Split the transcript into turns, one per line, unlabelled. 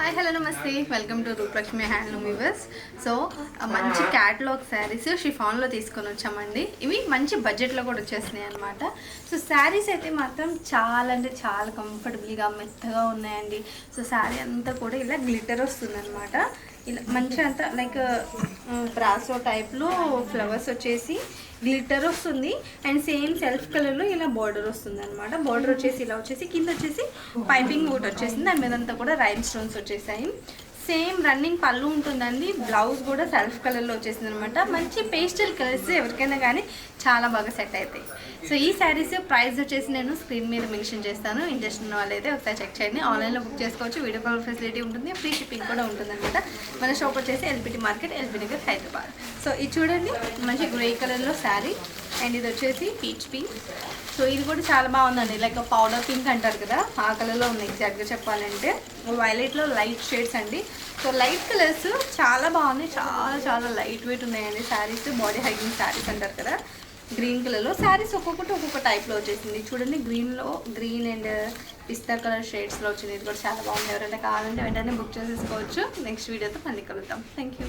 Hi hello నమస్తే. Welcome to Rupalakshmi handloom weavers so మంచి catalogue sarees షిఫాన్లో తీసుకొని వచ్చామండి. ఇవి మంచి బడ్జెట్లో కూడా వచ్చేసినాయి అనమాట సో శారీస్ అయితే మాత్రం చాలా అంటే చాలా కంఫర్టబుల్గా మెత్తగా ఉన్నాయండి. సో శారీ అంతా కూడా ఇలా గ్లిటర్ వస్తుందన్నమాట. ఇలా మంచిగా అంతా లైక్ బ్రాసో టైప్లో ఫ్లవర్స్ వచ్చేసి గ్లిటర్ వస్తుంది. అండ్ సేమ్ సెల్ఫ్ కలర్లో ఇలా బార్డర్ వస్తుంది అనమాట బార్డర్ వచ్చేసి ఇలా వచ్చేసి కింద వచ్చేసి పైపింగ్ ఒకటి వచ్చేసింది. దాని మీద అంతా కూడా రైన్ స్టోన్స్ వచ్చేసాయి. సేమ్ రన్నింగ్ పళ్ళు ఉంటుందండి. బ్లౌజ్ కూడా సెల్ఫ్ కలర్లో వచ్చేసింది అనమాట మంచి పేస్టల్ కలర్స్ ఎవరికైనా కానీ చాలా బాగా సెట్ అవుతాయి సో ఈ శారీస్ ప్రైస్ వచ్చేసి నేను స్క్రీన్ మీద మెన్షన్ చేస్తాను. ఇంట్రెస్ట్ ఉన్న వాళ్ళైతే ఒకసారి చెక్ చేయండి. ఆన్లైన్లో బుక్ చేసుకోవచ్చు. వీడియో కాల్ ఫెసిలిటీ ఉంటుంది. ఫ్రీ షిప్పింగ్ కూడా ఉంటుంది అనమాట మన షాప్ వచ్చేసి LPT market LP Nagar Hyderabad. So ఇది చూడండి. మంచి గ్రే కలర్లో శారీ. అండ్ ఇది వచ్చేసి పీచ్ పింక్. సో ఇది కూడా చాలా బాగుందండి. లైక్ పౌడర్ పింక్ అంటారు కదా ఆ కలర్లో ఉంది ఎగ్జాక్ట్గా చెప్పాలంటే. వైలెట్లో లైట్ షేడ్స్ అండి. సో లైట్ కలర్స్ చాలా బాగున్నాయి. చాలా చాలా లైట్ వెయిట్ ఉన్నాయండి. శారీస్ బాడీ హైకింగ్ శారీస్ అంటారు కదా గ్రీన్ కలర్లో శారీస్ ఒక్కొక్కటి ఒక్కొక్క టైప్లో వచ్చేసింది. చూడండి గ్రీన్లో గ్రీన్ అండ్ పిస్తా కలర్ షేడ్స్లో వచ్చింది ఇది కూడా చాలా బాగుంది ఎవరైనా కావాలంటే వెంటనే బుక్ చేసేసుకోవచ్చు. నెక్స్ట్ వీడియోతో మళ్ళీ కలుద్దాం. Thank you